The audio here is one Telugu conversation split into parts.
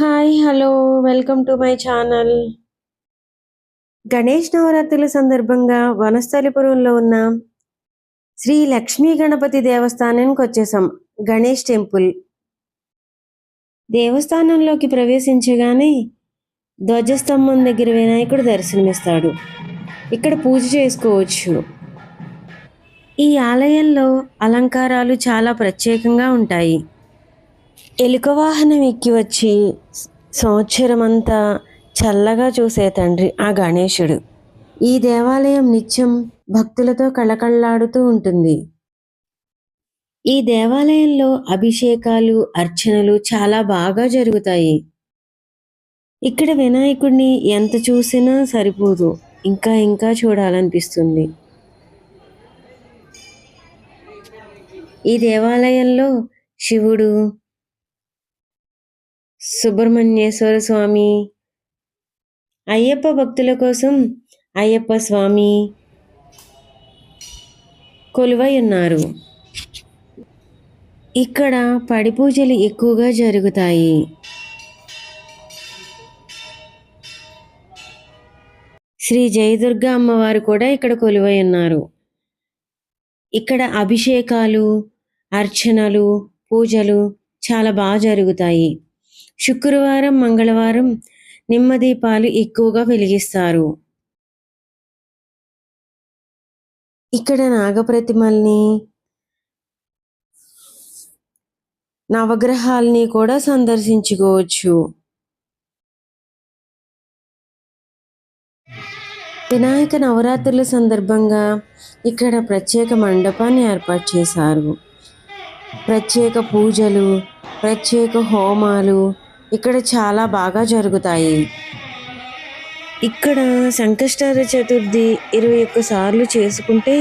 Hi hello welcome to my channel. Ganesh నవరాత్రుల సందర్భంగా వనస్థలిపురంలో ఉన్న శ్రీ లక్ష్మీ గణపతి దేవస్థానానికి వచ్చేసాం గణేష్ టెంపుల్. దేవస్థానంలోకి ప్రవేశించగానే ధ్వజస్తంభం దగ్గర వినాయకుడు దర్శనమిస్తాడు. ఇక్కడ పూజ చేసుకోవచ్చు. ఈ ఆలయంలో అలంకారాలు చాలా ప్రత్యేకంగా ఉంటాయి. ఎలుక వాహనం ఎక్కి వచ్చి సంవత్సరం అంతా చల్లగా చూసే తండ్రి ఆ గణేశుడు. ఈ దేవాలయం నిత్యం భక్తులతో కళకళలాడుతూ ఉంటుంది. ఈ దేవాలయంలో అభిషేకాలు అర్చనలు చాలా బాగా జరుగుతాయి. ఇక్కడ వినాయకుడిని ఎంత చూసినా సరిపోదు. ఇంకా ఇంకా చూడాలనిపిస్తుంది. ఈ దేవాలయంలో శివుడు సుబ్రహ్మణ్యేశ్వర స్వామి. అయ్యప్ప భక్తుల కోసం అయ్యప్ప స్వామి కొలువై ఉన్నారు. ఇక్కడ పడి పూజలు ఎక్కువగా జరుగుతాయి. శ్రీ జయదుర్గ అమ్మవారు కూడా ఇక్కడ కొలువై ఉన్నారు. ఇక్కడ అభిషేకాలు అర్చనలు పూజలు చాలా బాగా జరుగుతాయి. శుక్రవారం మంగళవారం నిమ్మదీపాలు ఎక్కువగా వెలిగిస్తారు. ఇక్కడ నాగప్రతిమల్ని నవగ్రహాల్ని కూడా సందర్శించుకోవచ్చు. వినాయక నవరాత్రుల సందర్భంగా ఇక్కడ ప్రత్యేక మండపాన్ని ఏర్పాటు చేశారు. ప్రత్యేక పూజలు ప్రత్యేక హోమాలు ఇక్కడ చాలా బాగా జరుగుతాయి. ఇక్కడ సంకష్టార చతుర్థి ఇరవై ఒక్క సార్లు చేసుకుంటే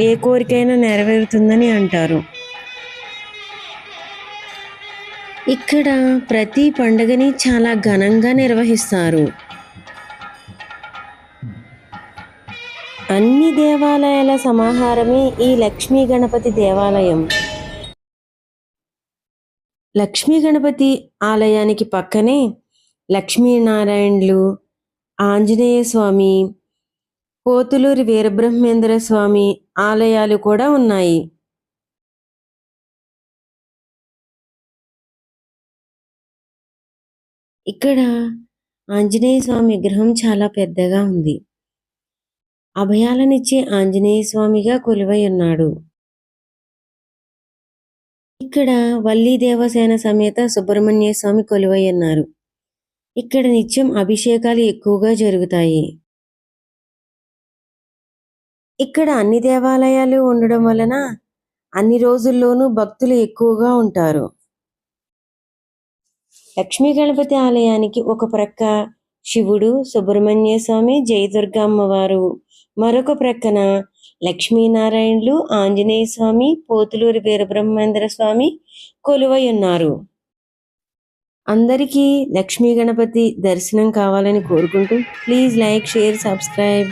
ఏ కోరికైనా నెరవేరుతుందని అంటారు. ఇక్కడ ప్రతి పండుగని చాలా ఘనంగా నిర్వహిస్తారు. అన్ని దేవాలయాల సమాహారమే ఈ లక్ష్మీ గణపతి దేవాలయం. లక్ష్మీ గణపతి ఆలయానికి పక్కనే లక్ష్మీనారాయణులు ఆంజనేయ స్వామి పోతులూరి వీరబ్రహ్మేంద్ర స్వామి ఆలయాలు కూడా ఉన్నాయి. ఇక్కడ ఆంజనేయ స్వామి విగ్రహం చాలా పెద్దగా ఉంది. అభయాలనిచ్చే ఆంజనేయ స్వామిగా కొలువై ఉన్నాడు. ఇక్కడ వల్లీ దేవసేన సమేత సుబ్రహ్మణ్య స్వామి కొలువై ఉన్నారు ఇక్కడ నిత్యం అభిషేకాలు ఎక్కువగా జరుగుతాయి. ఇక్కడ అన్ని దేవాలయాలు ఉండడం వలన అన్ని రోజుల్లోనూ భక్తులు ఎక్కువగా ఉంటారు. లక్ష్మీ గణపతి ఆలయానికి ఒక ప్రక్క శివుడు సుబ్రహ్మణ్య స్వామి జయదుర్గ అమ్మవారు మరొక ప్రక్కన లక్ష్మీనారాయణులు ఆంజనేయ స్వామి పోతులూరి వీరబ్రహ్మేంద్ర స్వామి కొలువై ఉన్నారు. అందరికీ లక్ష్మీ గణపతి దర్శనం కావాలని కోరుకుంటూ ప్లీజ్ లైక్ షేర్ సబ్స్క్రైబ్.